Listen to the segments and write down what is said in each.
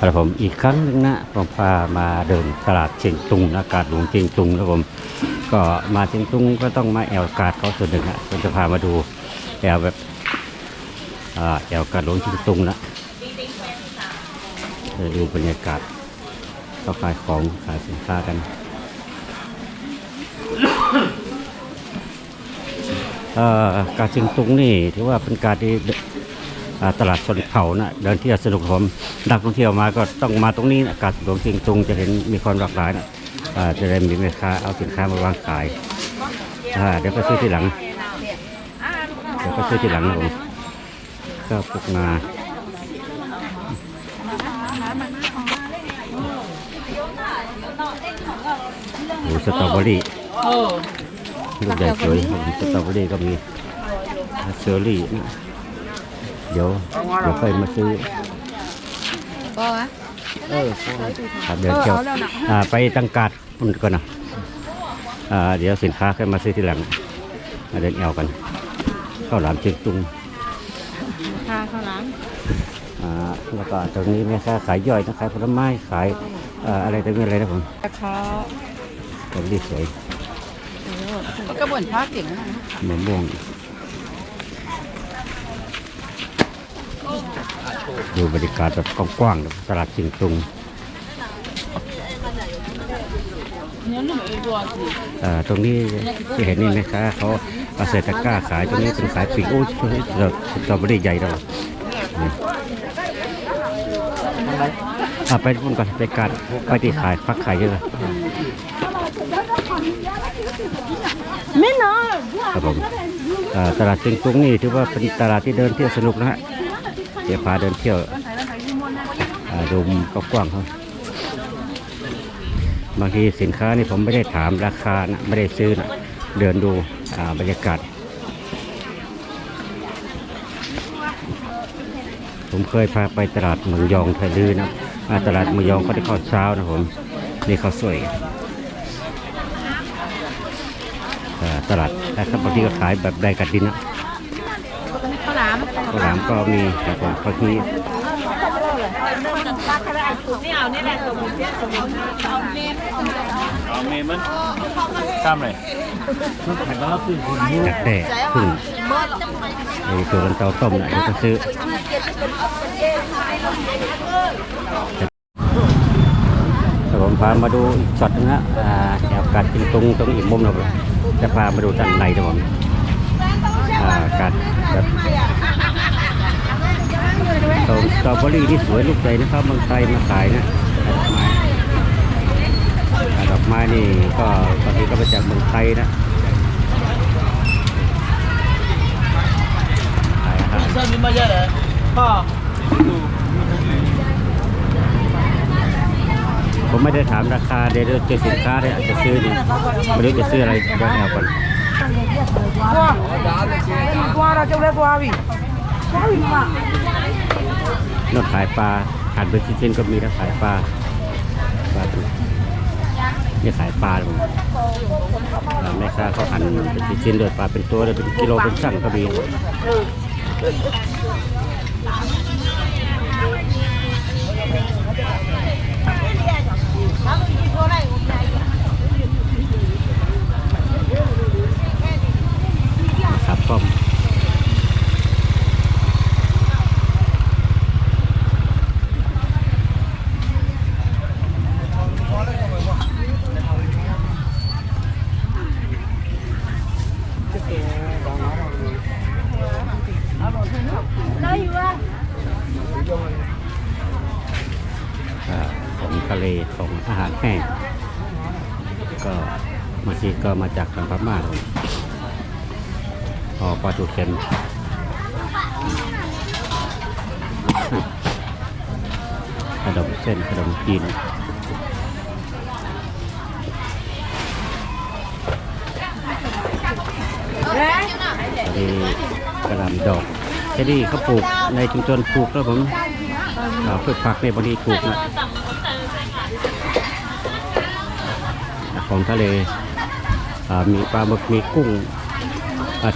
ครับผมอีกครั้งหนึ่งนะผมพามาเดินตลาดเชียงตุงนะกาดหลวงเชียงตุงนะผมก็มาเชียงตุงก็ต้องมาแอลกาดเขาส่วนหนึ่งนะผมจะพามาดูแอลแบบแอลกาดหลวงเชียงตุงนะเดี๋ยวดูบรรยากาศเขาขายของขายสินค้ากันเออกาดเชียงตุงนี่ถือว่าเป็นการที่ ตลาดชนเผ่านะเดินเที่ยวสนุกครับผมนักท่องเที่ยวมาก็ต้องมาตรงนี้นะกาดหลวงเชียงตุงจะเห็นมีความหลากหลายนะอ่าจะได้มีแม่ค้าเอาสินค้ามาวางขายอ่าเดี๋ยวก็ซื้อที่หลังเดี๋ยวก็ซื้อที่หลังนะผมก็พวกนาโอ้สตรอเบอรี่เออลูกใหญ่สวยครับสตรอเบอรี่ก็มีเชอร์รี่นะเดี๋ยวเดี๋ยวค่อยมาซื้อก็วะเออครับเดี๋ยวเที่ยวอ่าไปตังกาดพุ่นก่อนนะอ่าเดี๋ยวสินค้าค่อยมาซื้อทีหลังมาเดินแอวกันข้าวหลามเชียงตุงทาข้าวหลามอ่าแล้วก็ตรงนี้แม่ค้าขายย่อยนะขายผลไม้ขายอ่าอะไรต่างๆอะไรนะผมกระเพาะสตรอเบอรี่สวยก็บ่นพลาดเสียงนะมะม่วง ดูบรรยากาศแบบกว้างๆตลาดเชียงตุงตรงนี้ที่เห็นนี่นะคะเขาเอาเศษตะกร้าขายตรงนี้เป็นขายปีกโอ้ยเราสตรอเบอรี่ใหญ่แล้วนี่อะไปพุ่นก่อนไปการไปที่ขายพักขายเยอะไม่นอนครับผมตลาดเชียงตุงนี่ถือว่าเป็นตลาดที่เดินเที่ยวสนุกนะฮะ เดี๋ยวพาเดินเที่ยวดูมก็กว้างเขาบางทีสินค้านี่ผมไม่ได้ถามราคานะไม่ได้ซื้อนะเดินดูบรรยากาศ ผมเคยพาไปตลาดเมืองยองไทยลือนะตลาดเมืองยองเขาได้ข้าวเช้านะผมนี่ข้าวสวยตลาดนะครับบางทีก็ขายแบบได้กัดดินนะาวหลามข้าวหลามก็มีครับผมบางทีไม่เอานี่แหละสมุนเสียสมุนเอาเมนเอาเมมันข้ามเลยกัดแต่พึ่งไอ้ตัวกันเตาต้มนะเดี๋ยวก็ซื้อแต่ผมพามาดูอีกช็อตนึงนะอ่าแนวการกินตรงตรงอีกมุมหนึงจะพามาดูด้านในนะผมอ่าการแบบ ตรงสตรอเบอรี่ที่สวยลูกใหญ่นะครับเมืองไทยมาขายนะดอกไม้ดอกไม้นี่ก็บางทีก็มาจากเมืองไทยนะขายอาหารเส้นนี้มาเยอะเลยพ่อผมไม่ได้ถามราคาเดี๋ยวเจอสินค้าเนี่ยอาจจะซื้อนี่ไม่รู้จะซื้ออะไรเดี๋ยวแอวก่อนว่าเราจะเรียกว่าวิว่าวิมา นกขายปลาขายเป็นชิ้นๆก็มีนะขายปลาปลาถูกนี่ขายปลาผมแม่ค้าเขาหั่นเป็นชิ้นๆเลยปลาเป็นตัวเลยเป็นกิโลเป็นช่งก็มีครับก็ อ่าของทะเลของอาหารแห้ง ก็บางทีก็มาจากทางพม่าเลยพอปลาทูเค็มขนมเส้นขนมจีนทะเลกระลำดอกที่นี่เขาปลูกในชุมชนปลูกแล้วผมอ่าพืชผักในบางทีถูกนะ ของทะเลมีปลาหมึกมีกุ้ง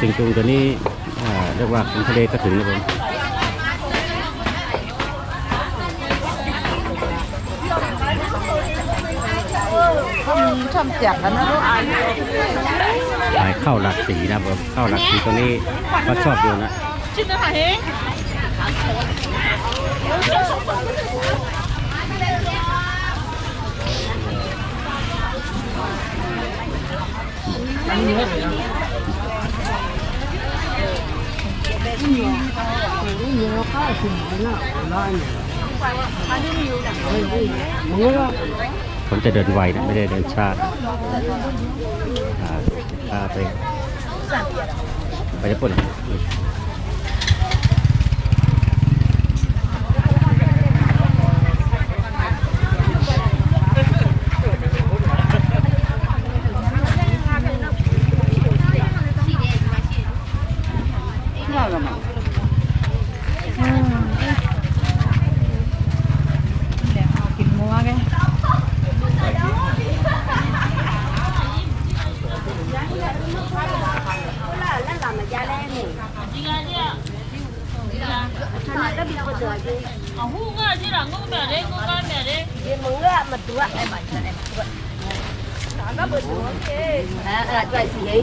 สิงจุงตัวนี้เรียกว่าของทะเลก็ถึงนะผมชอบจักกันนะลูกขายข้าวหลักสีนะผมข้าวหลักสีตัวนี้ก็ชอบอยู่นะชิ้นละไหน ผมจะเดินไวนะไม่ได้เดินชาอ่าพาไปไปญี่ปุ่น กินมัวไง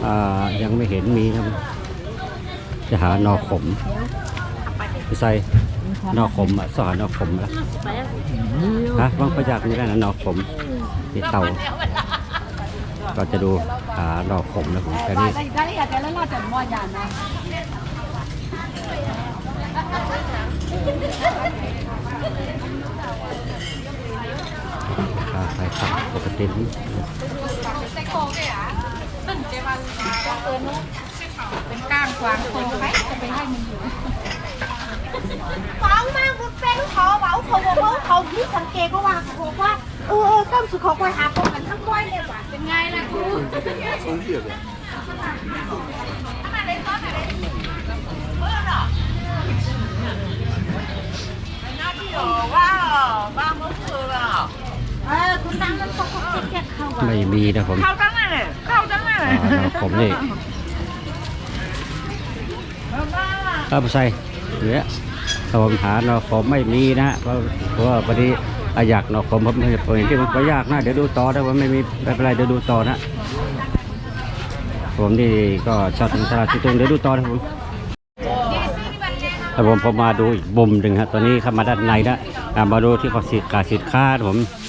อ่ายังไม่เห็นมีนะจะหานอขมพี่นอขมอะสอนนอขมละฮะบางประยักนี่แหละนะนอขมที่เตาก็จะดูหานอขมนะผมแต่นี่ ได้ได้อยายานนะราคาขายครับปกตินี่เป็นก้างกวางโตไหมจะไปให้มันอยู่ฟังมากมันเป็นเขาเบาเขาบอกว่าเขาที่สังเกตก็ว่าเขาบอกว่าเออเออต้นสุดเขาควรหาพวกกันทั้งก้อยเลยว่ะเป็นไงล่ะครูเออคุณตั้งนั้นเขาเขาคิดแค่เขาว่า ไม่มีนะผมเข้าตั้งไหนเลยเข้าตั้งไหนอ่าหนอขมนี่เออพี่ไซเนี่ยถ้าผมหาหนอขมไม่มีนะเพราะเพราะว่าพอดีอะอยากหนอขมผมผมเห็นที่มันก็ยากนะ เดี๋ยวดูต่อถ้าว่าไม่มีไม่เป็นไรเดี๋ยวดูต่อนะผมนี่ก็ชอบทำตลาดที่ตรงเดี๋ยวดูต่อนะผมแต่ผมผมมาดูอีกบุมหนึ่งครับตอนนี้เข้ามาด้านในนะอ่ามาดูที่เขาสินค้าสินค้านะผมอ่า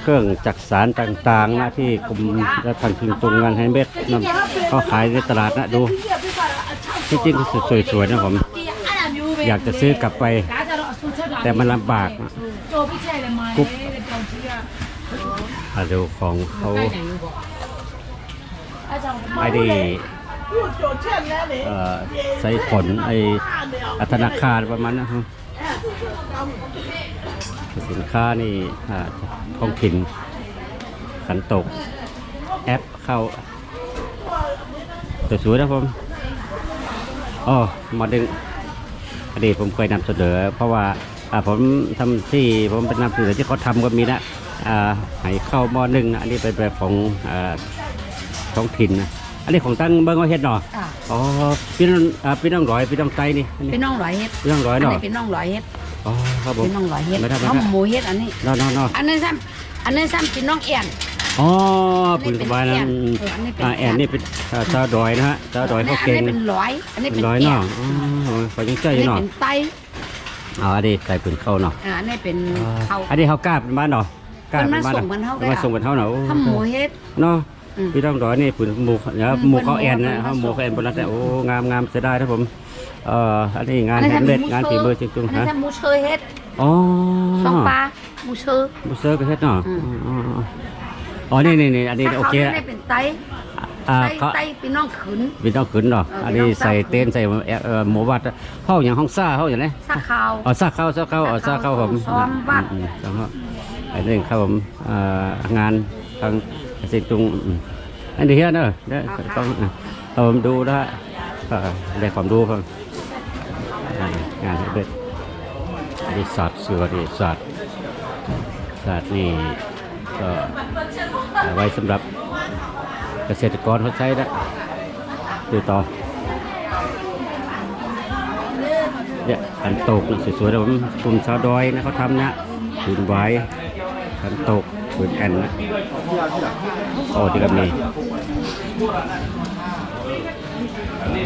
เครื่องจักสารต่างๆนะที่กลุ่มและทางพิมพ์ตรงงานไฮเม็ดนะเขาขายในตลาดนะดูที่จริงก็สวยๆนะผม อยากจะซื้อกลับไป แต่มันลำบากนะกรุ๊ปอ่าดูของเขาไอ้นี่เอ่อใส่ผลไอ้ธนาคารประมาณนั้นครับ สินค้านี่อ่าท้องถิ่นขันตก แอปเข้าสวยๆนะผมอ๋อมาดึงอดีตผมเคยนำเสนอ เพราะว่าอ่าผมทำที่ผมเป็นนำเสนอที่เขาทำก็มีนะอ่าให้เข้าวหม้อนึ่งนะอันนี้เป็นแบบของอ่าท้องถิ่นนะอันนี้ของตั้งเบิ้งว่าเฮ็ดเนาะอะอ๋อพี่น้องอ่าพี่น้องร้อยพี่น้องไตนี่อันนี้เป็นน้องหลอยเฮ็ดพี่น้องร้อยอันเนาะนี้เป็นน้องหลอยเฮ็ด อ๋อครับผมเป็นน้องหลอยเฮ็ดไม่ได้ไม่น้องได้หมูเฮ็ดอันนี้เนาะเนาะเนาะอันนี้ซ้ำอันนี้ซ้ำเป็นน้องเอียนอ๋ออัปืนนนี้กเป็นบายนั้นแอนเอออันนี้เป็นอ่าแอนนี่เป็นอ่าชาวดอยนะฮะชาวดอยอันเขานี้เก่งเป็นร้อย อันนี้เป็เป็นนร้อยเอียเนาะนอ๋อเขายังเจ้อันอยู่นี้เนาะเป็นไตอ๋ออันนี้ใส่ปืนเข้าเนาะอ่าอันนี้เป็นเขาอันนี้เขากล้าเป็นบ้านเนาะกล้าเป็นบ้านมันมาส่งกันเท่ามาส่งกันเท่าเนาะโอ้ถ้าหมูเฮ็ด เนาะ อืม พี่ต้องร้อยนี่ผืนหมูเนี่ยอืมหมูเขาแอนมันนะมันครับหมูเขาแอนบนนั้นแต่โอ้งามงามเสียดายนะผม เอ่ออันนี้งานอันนี้แฮนด์เมดทำหมูงานเชอฝีมือจริงอันๆนี้ฮะซ้ำหมูเชยเฮ็ดอ๋อสองปลาหมูเชยหมูเซอร์ก็เฮ็ดเนาะอืมอ๋ออ๋ออ๋อนี่นี่นี่อันนี้ถ้าโอเขาเคไม่ละได้เป็นไตอ่าไตเขาไตเป็นน้องขืนพี่ต้องขึ้นเนาะเอออัอันนี้พี่ต้องใส่ขึ้นเต้นใส่เอ่อหมูวัดเข้าอย่างห้องซ่าเข้าอย่างไรสักขาวอ๋อซ่าเข้าซ่าเข้าอ๋อซ่าเข้าผมซ้อมวัดอืมซ้อมวัดอันนี้ครับผมเอ่องานทางสิงตุงอืมอันนี้เฮียเนอะได้ต้องอะเอาผมดูนะฮะก็ได้ความรู้ครับ อ่างานเบ็ดอันนี้ศาสตร์สุวรรณศาสตร์ศาสตร์นี่ก็ไว้สำหรับเกษตรกรเขาใช้นะดูต่อเนี่ยขันตกสวยๆนะผมกลุ่มชาวดอยนะเขาทำนะปืนไว้ขันตกปืนแอนนะโอ้ที่ก็มี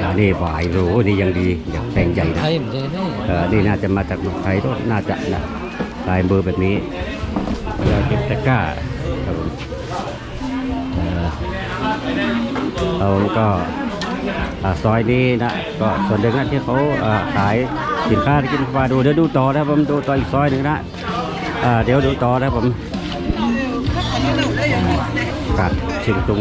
อ่านี่หวายรู้นี่ยังดีอย่างแปลงใหญ่นะ thấy mình thế đấy เออนี่น่าจะมาจากเมืองไทยด้วยน่าจะนะลายมือแบบนี้แล้วเก็บตะกร้าครับผมเออเราก็อ่าซอยนี้นะก็ส่วนหนึ่งนะที่เขาอ่าขายสินค้าที่กินมาดูเดี๋ยวดูต่อนะครับผมดูต่ออีกซอยหนึ่งนะอ่าเดี๋ยวดูต่อนะครับผม กาดเชียงตุง